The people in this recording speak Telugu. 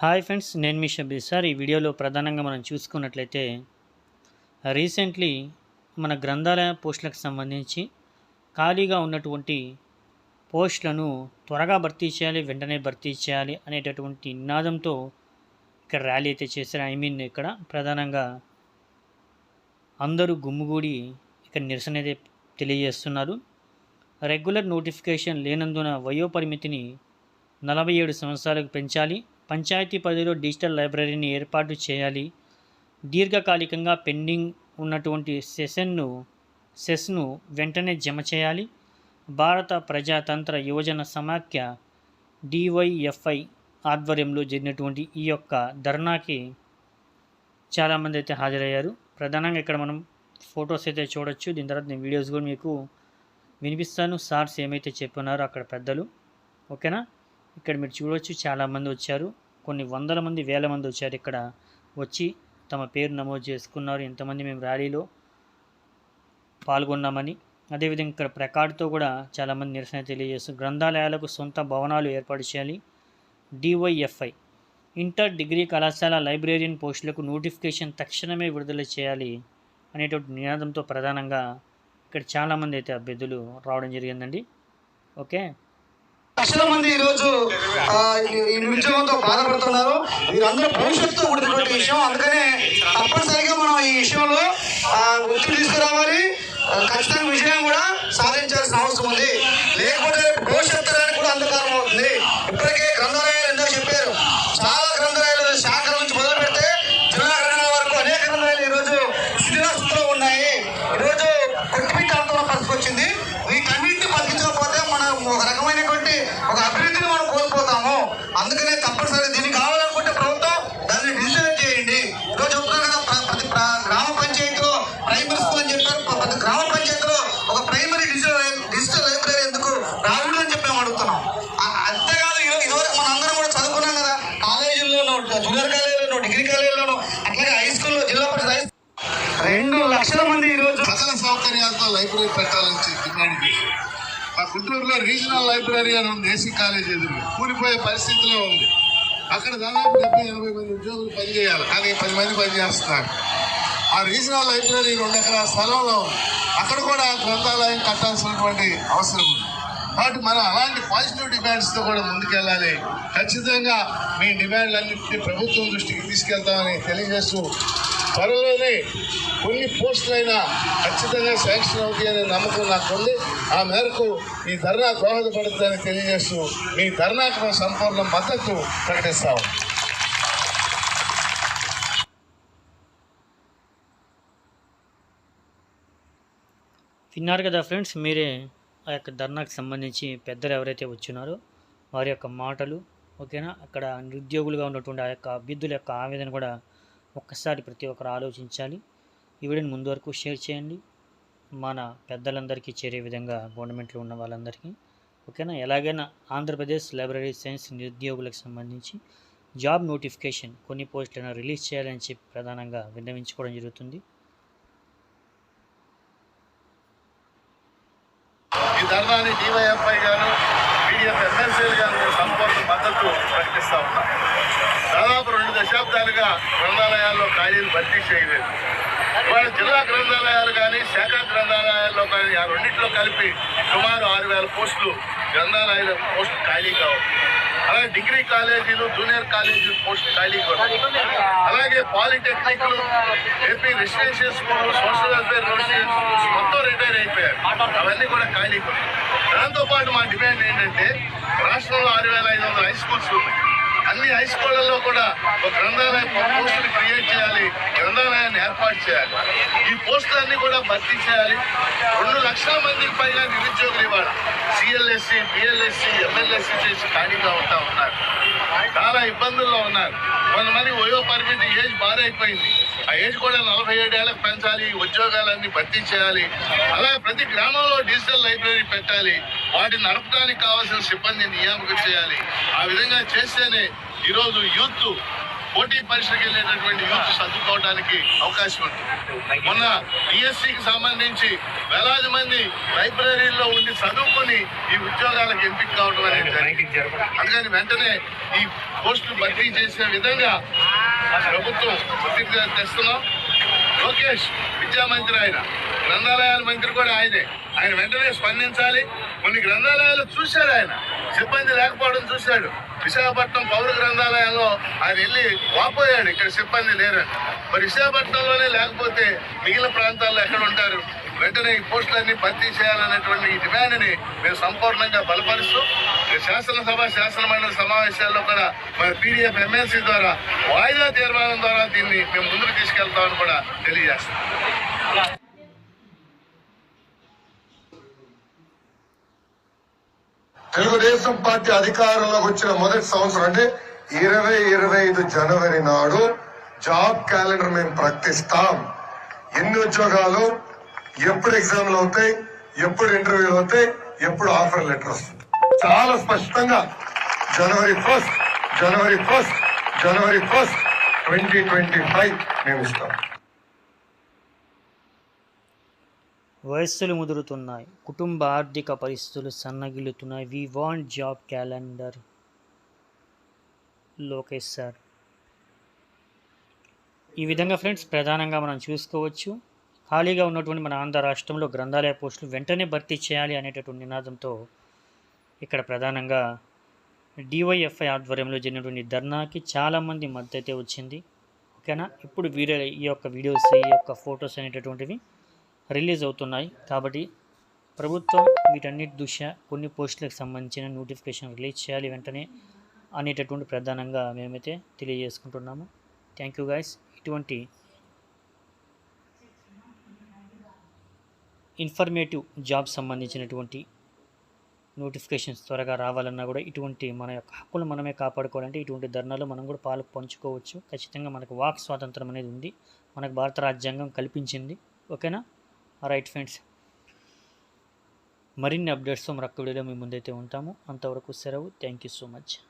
హాయ్ ఫ్రెండ్స్ నేను మీ షబీ సార్ ఈ వీడియోలో ప్రధానంగా మనం చూసుకున్నట్లయితే రీసెంట్లీ మన గ్రంథాలయ పోస్టులకు సంబంధించి ఖాళీగా ఉన్నటువంటి పోస్టులను త్వరగా భర్తీ చేయాలి వెంటనే భర్తీ చేయాలి అనేటటువంటి నినాదంతో ఇక్కడ ర్యాలీ అయితే చేశారు. ఐ మీన్ ఇక్కడ ప్రధానంగా అందరూ గుమ్ముగూడి ఇక్కడ నిరసన అయితే తెలియజేస్తున్నారు. రెగ్యులర్ నోటిఫికేషన్ లేనందున వయో పరిమితిని నలభై ఏడు సంవత్సరాలకు పెంచాలి. పంచాయతీ పరిధిలో డిజిటల్ లైబ్రరీని ఏర్పాటు చేయాలి. దీర్ఘకాలికంగా పెండింగ్ ఉన్నటువంటి సెషన్ను సెస్ను వెంటనే జమ చేయాలి. భారత ప్రజాతంత్ర యువజన సమాఖ్య డివైఎఫ్ఐ ఆధ్వర్యంలో జరిగినటువంటి ఈ యొక్క ధర్నాకి చాలామంది అయితే హాజరయ్యారు. ప్రధానంగా ఇక్కడ మనం ఫొటోస్ అయితే చూడొచ్చు. దీని తర్వాత నేను వీడియోస్ కూడా మీకు వినిపిస్తాను. సార్స్ ఏమైతే చెప్పున్నారో అక్కడ పెద్దలు. ఓకేనా? ఇక్కడ మీరు చూడవచ్చు చాలామంది వచ్చారు. కొన్ని వందల మంది వేల మంది వచ్చారు ఇక్కడ వచ్చి తమ పేరు నమోదు చేసుకున్నారు. ఇంతమంది మేము ర్యాలీలో పాల్గొన్నామని. అదేవిధంగా ఇక్కడ ప్రకాడ్తో కూడా చాలామంది నిరసన తెలియజేస్తూ గ్రంథాలయాలకు సొంత భవనాలు ఏర్పాటు చేయాలి. డివైఎఫ్ఐ ఇంటర్ డిగ్రీ కళాశాల లైబ్రేరియన్ పోస్టులకు నోటిఫికేషన్ తక్షణమే విడుదల చేయాలి అనేటువంటి నినాదంతో ప్రధానంగా ఇక్కడ చాలామంది అయితే అభ్యర్థులు రావడం జరిగిందండి. ఓకే? లక్షల మంది ఈ రోజు ఆ, ఈ- నిరుద్యోగంతో బాధపడుతున్నారు. వీరందరూ భవిష్యత్తుతో కూడినటువంటి విషయం. అందుకనే తప్పనిసరిగా మనం ఈ విషయంలో ఆ, ఒత్తిడి తీసుకురావాలి. ఖచ్చితంగా విజయం కూడా సాధించాల్సిన అవసరం ఉంది. లేకపోతే జూనియర్ కాలేజీలోనో డిగ్రీ కాలేజీలోనో అట్లాగే హై స్కూల్లో జిల్లా పరిషత్ హై రెండు లక్షల మంది ఈరోజు ప్రజల సౌకర్యాలతో లైబ్రరీ పెట్టాలని చెప్పి డిమాండ్ చేశారు మా గుంటూరులో రీజనల్ లైబ్రరీ అని ఉంది ఏసీ కాలేజ్ ఎదురు. కూలిపోయే పరిస్థితిలో ఉంది. అక్కడ దాదాపు డెబ్బై ఎనభై మంది ఉద్యోగులు పనిచేయాలి. కానీ పది మంది పనిచేస్తున్నారు. ఆ రీజనల్ లైబ్రరీ రెండు ఎకరాల స్థలంలో అక్కడ కూడా గ్రంథాలయం కట్టాల్సినటువంటి అవసరం ఉంది. కాబట్టి మనం అలాంటి పాజిటివ్ డిమాండ్స్తో కూడా ముందుకెళ్ళాలి. ఖచ్చితంగా మీ డిమాండ్లన్నింటినీ ప్రభుత్వం దృష్టికి తీసుకెళ్తామని తెలియజేస్తూ త్వరలోనే కొన్ని పోస్టులైనా ఖచ్చితంగా శాంక్షన్ అవుతాయనే నమ్మకం నాకు ఉంది. ఆ మేరకు ఈ ధర్నా దోహదపడుతుందని తెలియజేస్తూ మీ ధర్నాకు మేము సంపూర్ణ మద్దతు ప్రకటిస్తాము విన్నారు కదా ఫ్రెండ్స్ మీరే ఆ యొక్క ధర్నాకు సంబంధించి పెద్దలు ఎవరైతే వచ్చినారో వారి యొక్క మాటలు ఓకేనా? అక్కడ నిరుద్యోగులుగా ఉన్నటువంటి ఆ యొక్క అభ్యర్థుల యొక్క ఆవేదన కూడా ఒక్కసారి ప్రతి ఒక్కరు ఆలోచించాలి. ఈ వీడియోని ముందు వరకు షేర్ చేయండి. మన పెద్దలందరికీ చేరే విధంగా గవర్నమెంట్లో ఉన్న వాళ్ళందరికీ ఓకేనా? ఎలాగైనా ఆంధ్రప్రదేశ్ లైబ్రరీ సైన్స్ నిరుద్యోగులకు సంబంధించి జాబ్ నోటిఫికేషన్ కొన్ని పోస్టులను రిలీజ్ చేయాలని చెప్పి ప్రధానంగా విన్నవించుకోవడం జరుగుతుంది. ఈ ధర్నాన్ని డివైఎఫ్ఐ గాను పీడిఎఫ్ ఎమ్మెల్సీలు గాను సంపూర్ణ మద్దతు ప్రకటిస్తా ఉన్నాం. దాదాపు రెండు దశాబ్దాలుగా గ్రంథాలయాల్లో ఖాళీలు భర్తీ చేయలేదు. ఇవాళ జిల్లా గ్రంథాలయాలు కానీ శాఖ గ్రంథాలయాల్లో కానీ ఆ రెండింటిలో కలిపి సుమారు ఆరు వేల పోస్టులు గ్రంథాలయాల పోస్టులు ఖాళీ ఉన్నాయి అలాగే డిగ్రీ కాలేజీలు జూనియర్ కాలేజీలు పోస్ట్ ఖాళీ అలాగే పాలిటెక్నిక్లు AP residential school social welfare residential మొత్తం రిటైర్ అయిపోయారు. అవన్నీ కూడా ఖాళీ ఉన్నాయి దాంతో పాటు మా డిమాండ్ ఏంటంటే రాష్ట్రంలో ఆరు వేల ఐదు వందల హై స్కూల్స్ ఉన్నాయి. అన్ని హై స్కూళ్ళల్లో కూడా ఒక గ్రంథాలయ పోస్టులు క్రియేట్ చేయాలి. గ్రంథాలయాన్ని ఏర్పాటు చేయాలి. ఈ పోస్టులన్నీ కూడా భర్తీ చేయాలి. రెండు లక్షల మందికి పైగా నిరుద్యోగులు ఇవ్వాలి సిఎల్ఎస్సి బిఎల్ఎస్సి ఎంఎల్ఎస్సి చేసి ఖాళీగా ఉంటా ఉన్నారు. చాలా ఇబ్బందుల్లో ఉన్నారు. కొంతమంది వయో పరిమితి ఏజ్ బారైపోయింది ఆ ఏజ్ కూడా నలభై ఏడేళ్ళకి పెంచాలి ఉద్యోగాలన్నీ భర్తీ చేయాలి. అలాగే ప్రతి గ్రామంలో డిజిటల్ లైబ్రరీ పెట్టాలి. వాటిని నడపడానికి కావాల్సిన సిబ్బంది నియామకం చేయాలి. ఆ విధంగా చేస్తేనే ఈరోజు యూత్ పోటీ పరీక్షలకు వెళ్ళేటటువంటి యూత్ చదువుకోవడానికి అవకాశం ఉంటుంది మొన్న డిఎస్సికి సంబంధించి వేలాది మంది లైబ్రరీల్లో ఉండి చదువుకొని ఈ ఉద్యోగాలకు ఎంపిక కావడం అనేది జరిగింది. అందుకని వెంటనే ఈ పోస్టులు భర్తీ చేసే విధంగా ప్రభుత్వం ఒత్తిడి తెస్తున్నాం. లోకేష్ విద్యామంత్రి ఆయన గ్రంథాలయాల మంత్రి కూడా ఆయనే. ఆయన వెంటనే స్పందించాలి. కొన్ని గ్రంథాలయాలు చూశాడు ఆయన. సిబ్బంది లేకపోవడం చూశాడు. విశాఖపట్నం పౌర గ్రంథాలయంలో ఆయన వెళ్ళి వాపోయాడు. ఇక్కడ సిబ్బంది లేరని. మరి విశాఖపట్నంలోనే లేకపోతే మిగిలిన ప్రాంతాల్లో ఎక్కడ ఉంటారు? వెంటనే ఈ పోస్టులన్నీ భర్తీ చేయాలనేటువంటి ఈ డిమాండ్ని మేము సంపూర్ణంగా బలపరుస్తూ శాసనసభ శాసనమండలి సమావేశాల్లో కూడా మరి పీడిఎఫ్ ఎమ్మెల్సీ ద్వారా వాయిదా తీర్మానం ద్వారా దీన్ని మేము ముందుకు తీసుకెళ్తామని కూడా తెలియజేస్తాం తెలుగుదేశం పార్టీ అధికారంలోకి వచ్చిన మొదటి సంవత్సరం అంటే ఇరవై ఇరవై ఐదు జనవరి నాడు జాబ్ క్యాలెండర్ మేము ప్రకటిస్తాం. ఎన్ని ఉద్యోగాలు ఎప్పుడు ఎగ్జామ్లు అవుతాయి ఎప్పుడు ఇంటర్వ్యూలు అవుతాయి ఎప్పుడు ఆఫర్ లెటర్ వస్తుంది. చాలా స్పష్టంగా January first January first January first twenty twenty five మేము ఇస్తాం. వయస్సులు ముదురుతున్నాయి. కుటుంబ ఆర్థిక పరిస్థితులు సన్నగిల్లుతున్నాయి. We want job calendar Lokesh sir ఈ విధంగా ఫ్రెండ్స్ ప్రధానంగా మనం చూసుకోవచ్చు. ఖాళీగా ఉన్నటువంటి మన ఆంధ్ర రాష్ట్రంలో గ్రంథాలయ పోస్టులు వెంటనే భర్తీ చేయాలి అనేటటువంటి నినాదంతో ఇక్కడ ప్రధానంగా డివైఎఫ్ఐ ఆధ్వర్యంలో జరిగినటువంటి ధర్నాకి చాలామంది మద్దతే వచ్చింది. ఓకేనా? ఇప్పుడు వీడియో ఈ యొక్క వీడియోస్ ఈ యొక్క ఫొటోస్ అనేటటువంటివి రిలీజ్ అవుతున్నాయి. కాబట్టి ప్రభుత్వం వీటన్నిటి దృష్ట్యా కొన్ని పోస్టులకు సంబంధించిన నోటిఫికేషన్ రిలీజ్ చేయాలి వెంటనే అనేటటువంటి ప్రధానంగా మేమైతే తెలియజేసుకుంటున్నాము. థ్యాంక్ యూ గైస్ ఇటువంటి ఇన్ఫర్మేటివ్ జాబ్ సంబంధించినటువంటి నోటిఫికేషన్స్ త్వరగా రావాలన్నా కూడా ఇటువంటి మన యొక్క హక్కులు మనమే కాపాడుకోవాలంటే ఇటువంటి ధర్నాలు మనం కూడా పాలు పంచుకోవచ్చు. ఖచ్చితంగా మనకు వాక్ స్వాతంత్రం అనేది ఉంది. మనకు భారత రాజ్యాంగం కల్పించింది. ఓకేనా? రైట్ ఫ్రెండ్స్ మరిన్ని అప్డేట్స్తో మరొక్క వీడియోలో మీ ముందైతే ఉంటాము. అంతవరకు సెలవు. Thank you so much